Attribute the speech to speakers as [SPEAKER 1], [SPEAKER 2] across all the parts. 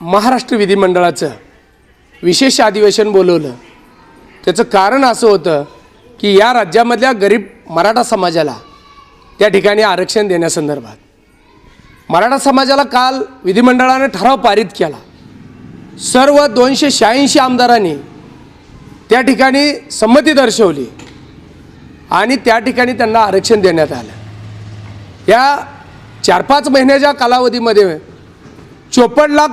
[SPEAKER 1] महाराष्ट्र विधिमंडळाचं विशेष अधिवेशन बोलवलं. त्याचं कारण असं होतं की या राज्यामधल्या गरीब मराठा समाजाला त्या ठिकाणी आरक्षण देण्यासंदर्भात. मराठा समाजाला काल विधिमंडळाने ठराव पारित केला. सर्व दोनशे शहाऐंशी आमदारांनी त्या ठिकाणी संमती दर्शवली आणि त्या ठिकाणी त्यांना आरक्षण देण्यात आलं. या चार पाच महिन्याच्या कालावधीमध्ये चोपन्न लाख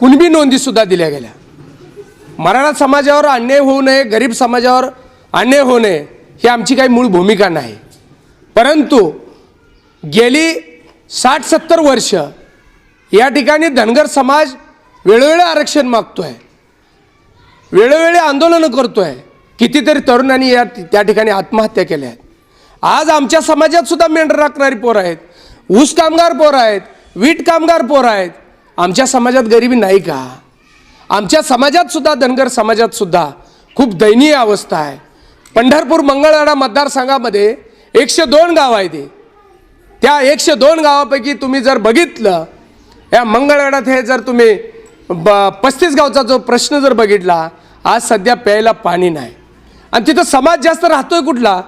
[SPEAKER 1] कुणबी नोंदीसुद्धा दिल्या गेल्या. मराठा समाजावर अन्याय होऊ नये गरीब समाजावर अन्याय होऊ नये ही आमची काही मूळ भूमिका नाही. परंतु गेली साठ सत्तर वर्ष या ठिकाणी धनगर समाज वेळोवेळी आरक्षण मागतो आहे वेळोवेळी आंदोलनं करतो आहे कितीतरी तरुणांनी या त्या ठिकाणी आत्महत्या केल्या आहेत. आज आमच्या समाजात सुद्धा मेंढर राखणारी पोरं आहेत. ऊस कामगार पोरं आहेत. वीट कामगार पोरं आहेत. आमच्या समाजात गरिबी नाही का? आमच्या समाजात सुद्धा धनगर समाजात सुद्धा खूप दयनीय अवस्था आहे. पंढरपूर मंगळवाडा मतदारसंघामध्ये एकशे दोन गाव आहे ते त्या एकशे दोन गावापैकी तुम्ही जर बघितलं या मंगळवाड्यात हे जर तुम्ही ब पस्तीस गावचा जो प्रश्न जर बघितला आज सध्या प्यायला पाणी नाही. आणि तिथं समाज जास्त राहतोय कुठला?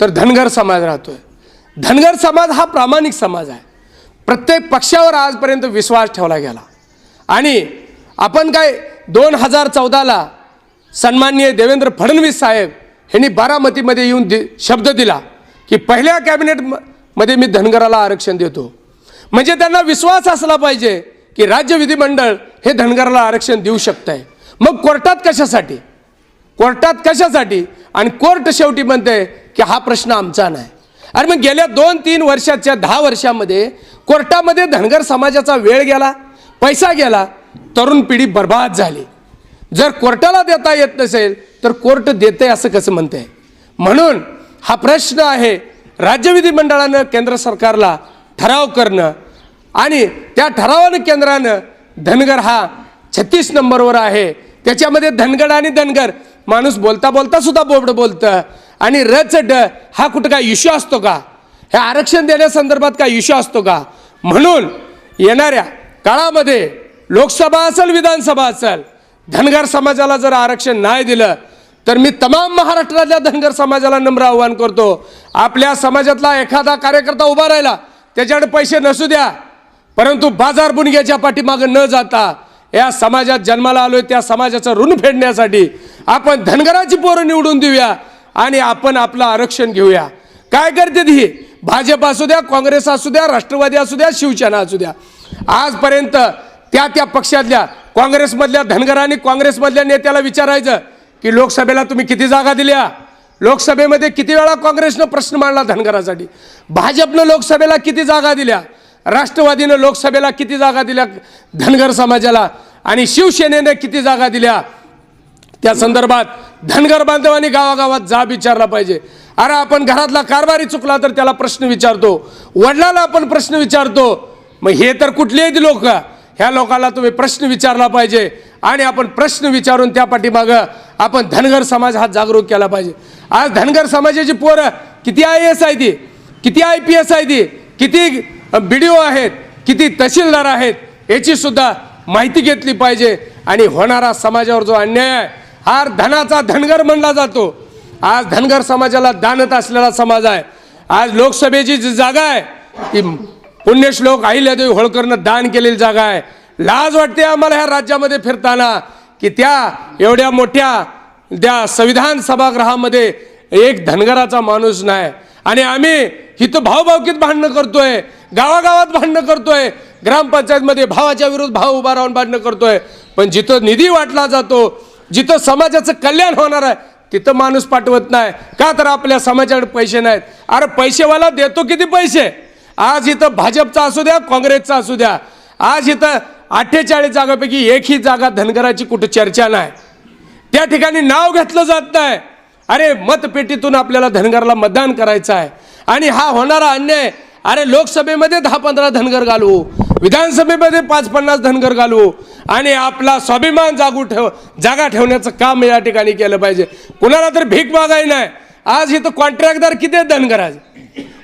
[SPEAKER 1] तर धनगर समाज राहतोय. धनगर समाज हा प्रामाणिक समाज आहे. प्रत्येक पक्षावर आजपर्यंत विश्वास ठेवला गेला. आणि आपण काय दोन हजार चौदाला सन्माननीय देवेंद्र फडणवीस साहेब यांनी बारामतीमध्ये येऊन दि शब्द दिला की पहिल्या कॅबिनेट म- मध्ये मी धनगराला आरक्षण देतो. म्हणजे त्यांना विश्वास असला पाहिजे की राज्य विधिमंडळ हे धनगराला आरक्षण देऊ शकत आहे मग कोर्टात कशासाठी? कोर्टात कशासाठी? आणि कोर्ट शेवटी म्हणते की हा प्रश्न आमचा नाही. अरे मग गेल्या दोन तीन वर्षाच्या दहा वर्षामध्ये कोर्टामध्ये धनगर समाजाचा वेळ गेला पैसा गेला तरुण पिढी बर्बाद झाली. जर कोर्टाला देता येत नसेल तर कोर्ट देते असं कसं म्हणते म्हणून हा प्रश्न आहे राज्य विधिमंडळानं केंद्र सरकारला ठराव करणं आणि त्या ठरावानं केंद्रानं धनगर हा छत्तीस नंबरवर आहे. त्याच्यामध्ये धनगड आणि धनगर माणूस बोलता बोलता सुद्धा बोबड बोलतं आणि रच ड हा कुठं काय इश्यू असतो का? हे आरक्षण देण्यासंदर्भात काय इश्यू असतो का? म्हणून येणाऱ्या काळामध्ये लोकसभा असेल विधानसभा असेल धनगर समाजाला जर आरक्षण नाही दिलं तर मी तमाम महाराष्ट्रातल्या धनगर समाजाला नम्र आव्हान करतो. आपल्या समाजातला एखादा कार्यकर्ता उभा राहिला त्याच्याकडे पैसे नसू द्या परंतु बाजार बुणग्याच्या पाठीमागं न जाता या समाजात जन्माला आलोय त्या समाजाचं ऋण फेडण्यासाठी आपण धनगराची पोरं निवडून देऊया आणि आपण आपलं आरक्षण घेऊया. काय करते ही भाजप असू द्या काँग्रेस असू द्या राष्ट्रवादी असू द्या शिवसेना असू द्या. आजपर्यंत त्या त्या पक्षातल्या काँग्रेसमधल्या धनगरांनी काँग्रेसमधल्या नेत्याला विचारायचं की लोकसभेला तुम्ही किती जागा दिल्या? लोकसभेमध्ये किती वेळा काँग्रेसनं प्रश्न मांडला धनगरासाठी? भाजपनं लोकसभेला किती जागा दिल्या? राष्ट्रवादीनं लोकसभेला किती जागा दिल्या धनगर समाजाला? आणि शिवसेनेने किती जागा दिल्या? त्या संदर्भात धनगर बांधवांनी गावागावात जाब विचारला पाहिजे. अरे आपण घरातला कारभारी चुकला तर त्याला प्रश्न विचारतो. वडिलाला आपण प्रश्न विचारतो. मग हे तर कुठलेही लोक ह्या लोकाला तुम्ही प्रश्न विचारला पाहिजे. आणि आपण प्रश्न विचारून त्या पाठीमागं आपण धनगर समाज हा जागरूक केला पाहिजे. आज धनगर समाजाची पोरं किती आय एस आहे ती? किती आय पी एस आहे ती? किती बी डी ओ आहेत? किती तहसीलदार आहेत? याची सुद्धा माहिती घेतली पाहिजे. आणि होणारा समाजावर जो अन्याय आहे हा धनाचा धनगर म्हणला जातो. आज धनगर समाजाला दानत असलेला समाज आहे. आज लोकसभेची जी जागा आहे ती पुण्यश्लोक अहिल्यादेवी होळकरनं दान केलेली जागा आहे. लाज वाटते आम्हाला ह्या राज्यामध्ये फिरताना की त्या एवढ्या मोठ्या त्या संविधान सभागृहामध्ये एक धनगराचा माणूस नाही. आणि आम्ही इथं भावभावकीत भांडणं करतोय गावागावात भांडणं करतोय ग्रामपंचायतमध्ये भावाच्या विरुद्ध भाव उभा राहून भांडणं करतोय. पण जिथं निधी वाटला जातो जिथं समाजाचं कल्याण होणार आहे तिथं माणूस पाठवत नाही. का तर आपल्या समाजाकडे पैसे नाहीत? अरे पैसेवाला देतो किती पैसे? आज इथं भाजपचा असू द्या काँग्रेसचा असू द्या. आज इथं अठ्ठेचाळीस जागापैकी एकही जागा धनगराची कुठं चर्चा नाही. त्या ठिकाणी नाव घेतलं जात नाही. अरे मतपेटीतून आपल्याला धनगरला मतदान करायचं आहे. आणि हा होणारा अन्याय अरे लोकसभेमध्ये दहा पंधरा धनगर घालू विधानसभेमध्ये पाच पन्नास धनगर घालू आणि आपला स्वाभिमान जागू ठेव जागा ठेवण्याचं काम या ठिकाणी केलं पाहिजे. कुणाला तर भीक मागाय नाही. आज इथं कॉन्ट्रॅक्टदार किती आहेत धनगर आज?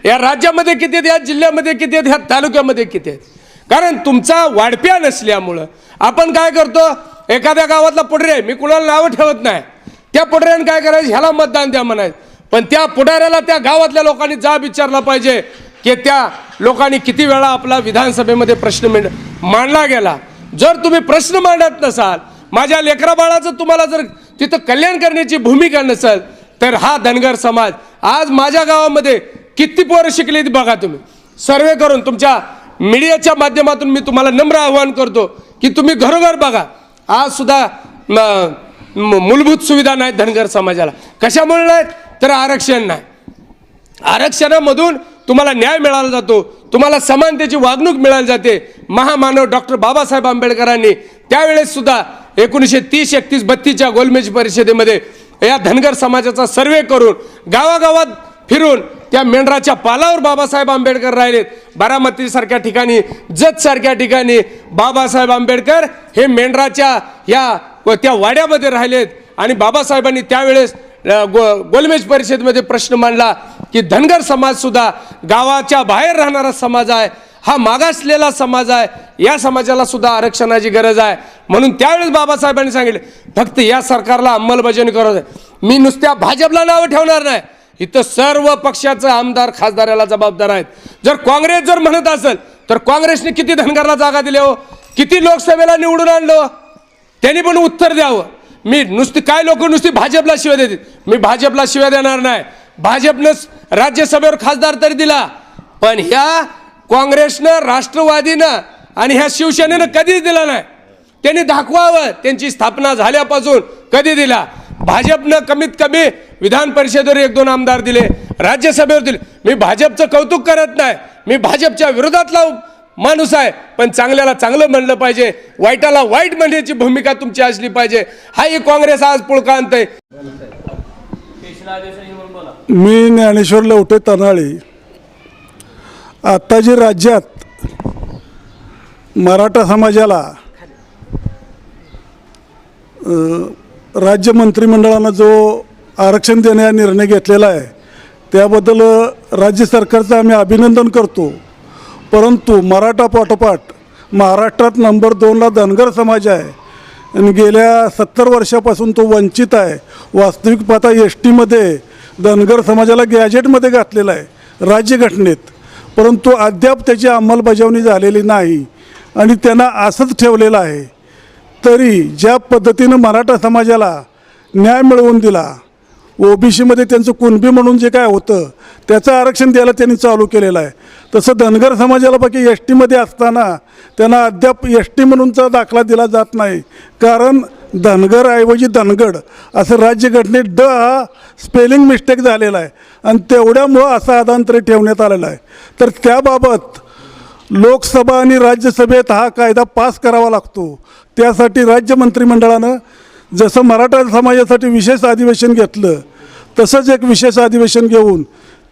[SPEAKER 1] या राज्यामध्ये किती आहेत या जिल्ह्यामध्ये किती आहेत ह्या तालुक्यामध्ये किती आहेत? कारण तुमचा वाढप्या नसल्यामुळं आपण काय करतो एखाद्या गावातला पुढरे मी कुणाला नावं ठेवत नाही. त्या पुढऱ्याने काय करायचं? ह्याला मतदान द्या म्हणायचं. पण त्या पुढाऱ्याला त्या गावातल्या लोकांनी जाब विचारला पाहिजे. की त्या लोकांनी किती वेळा आपला विधानसभेमध्ये प्रश्न मिळ मांडला गेला. जर तुम्ही प्रश्न मांडत नसाल माझ्या लेकराबाळाचं तुम्हाला जर तिथं कल्याण करण्याची भूमिका नसेल तर हा धनगर समाज आज माझ्या गावामध्ये किती पोरं शिकले बघा तुम्ही. सर्वे करून तुमच्या मीडियाच्या माध्यमातून मी तुम्हाला नम्र आवाहन करतो की तुम्ही घरोघर बघा. आज सुद्धा मूलभूत सुविधा नाहीत धनगर समाजाला. कशामुळे नाहीत? तर आरक्षण नाही. आरक्षणामधून तुम्हाला न्याय मिळाला जातो तुम्हाला समानतेची वागणूक मिळाली जाते. महामानव डॉक्टर बाबासाहेब आंबेडकरांनी त्यावेळेस सुद्धा एकोणीसशे तीस एकतीस बत्तीसच्या गोलमेज परिषदेमध्ये या धनगर समाजाचा सर्वे करून गावागावात फिरून त्या मेंढराच्या पालावर बाबासाहेब आंबेडकर राहिलेत. बारामतीसारख्या ठिकाणी जतसारख्या ठिकाणी बाबासाहेब आंबेडकर हे मेंढराच्या या व त्या वाड्यामध्ये राहिलेत. आणि बाबासाहेबांनी त्यावेळेस गो गोलमेज परिषदेमध्ये प्रश्न मांडला की धनगर समाजसुद्धा गावाच्या बाहेर राहणारा समाज आहे हा मागासलेला समाज आहे या समाजाला सुद्धा आरक्षणाची गरज आहे. म्हणून त्यावेळेस बाबासाहेबांनी सांगितले फक्त या सरकारला अंमलबजावणी करत आहे मी नुसत्या भाजपला नावं ठेवणार नाही. इथं सर्व पक्षाचं आमदार खासदार याला जबाबदार आहेत. जर काँग्रेस जर म्हणत असेल तर काँग्रेसने किती धनगरला जागा दिल्या हो? किती लोकसभेला निवडून आणलो हो? त्यांनी पण उत्तर द्यावं. मी नुसती काय लोक नुसती भाजपला शिव्या देतील? मी भाजपला शिव्या देणार नाही. भाजपनं राज्यसभेवर खासदार तरी दिला. पण ह्या काँग्रेसनं राष्ट्रवादीनं आणि ह्या शिवसेनेनं कधीच दिला नाही. त्यांनी दाखवावं. त्यांची स्थापना झाल्यापासून कधी दिला? भाजपनं कमीत कमी विधान परिषदेवर एक दोन आमदार दिले राज्यसभेवर दिले. मी भाजपचं कौतुक करत नाही. मी भाजपच्या विरोधातला माणूस आहे. पण चांगल्याला चांगलं म्हणलं पाहिजे. वाईटाला वाईट म्हणण्याची भूमिका तुमची असली पाहिजे. हाही काँग्रेस आज पुळका आणतंय.
[SPEAKER 2] मी ज्ञानेश्वर लवटे तनाळी आत्ता जे राज्यात मराठा समाजाला राज्य मंत्रिमंडळानं जो आरक्षण देण्याचा निर्णय घेतलेला आहे त्याबद्दल राज्य सरकारचं आम्ही अभिनंदन करतो. परंतु मराठा पाठोपाठ महाराष्ट्रात नंबर दोनला धनगर समाज आहे. आणि गेल्या सत्तर वर्षापासून तो वंचित आहे. वास्तविक पाहता एस टीमध्ये धनगर समाजाला गॅजेटमध्ये घातलेला आहे राज्यघटनेत. परंतु अद्याप त्याची अंमलबजावणी झालेली नाही आणि त्यांना असंच ठेवलेलं आहे. तरी ज्या पद्धतीनं मराठा समाजाला न्याय मिळवून दिला ओबीसीमध्ये त्यांचं कुणबी म्हणून जे काय होतं त्याचं आरक्षण द्यायला त्यांनी चालू केलेलं आहे. तसं धनगर समाजाला बाकी एस टीमध्ये असताना त्यांना अद्याप एस टी म्हणूनचा दाखला दिला जात नाही. कारण धनगरऐवजी धनगड असं राज्यघटनेत ड हा स्पेलिंग मिस्टेक झालेला आहे. आणि तेवढ्यामुळं असा अदांतरी ठेवण्यात आलेला आहे. तर त्याबाबत लोकसभा आणि राज्यसभेत हा कायदा पास करावा लागतो. त्यासाठी राज्य मंत्रिमंडळानं जसं मराठा समाजासाठी विशेष अधिवेशन घेतलं तसंच एक विशेष अधिवेशन घेऊन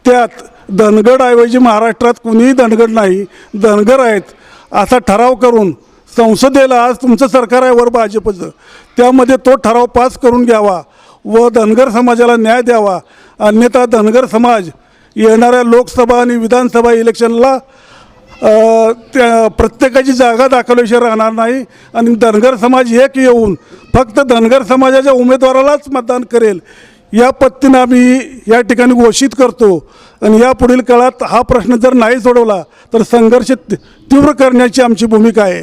[SPEAKER 2] त्यात धनगडऐवजी महाराष्ट्रात कुणीही धनगड नाही धनगर आहेत असा ठराव करून संसदेला आज तुमचं सरकार आहे वर भाजपचं. त्यामध्ये तो ठराव पास करून घ्यावा व धनगर समाजाला न्याय द्यावा. अन्यथा धनगर समाज येणाऱ्या लोकसभा आणि विधानसभा इलेक्शनला त्या प्रत्येकाची जागा दाखवल्याशिवाय राहणार नाही आणि धनगर समाज एक येऊन फक्त धनगर समाजाच्या उमेदवारालाच मतदान करेल. या पद्धतीनं आम्ही या ठिकाणी घोषित करतो आणि या पुढील काळात हा प्रश्न जर नाही सोडवला तर संघर्ष तीव्र करण्याची आमची भूमिका आहे.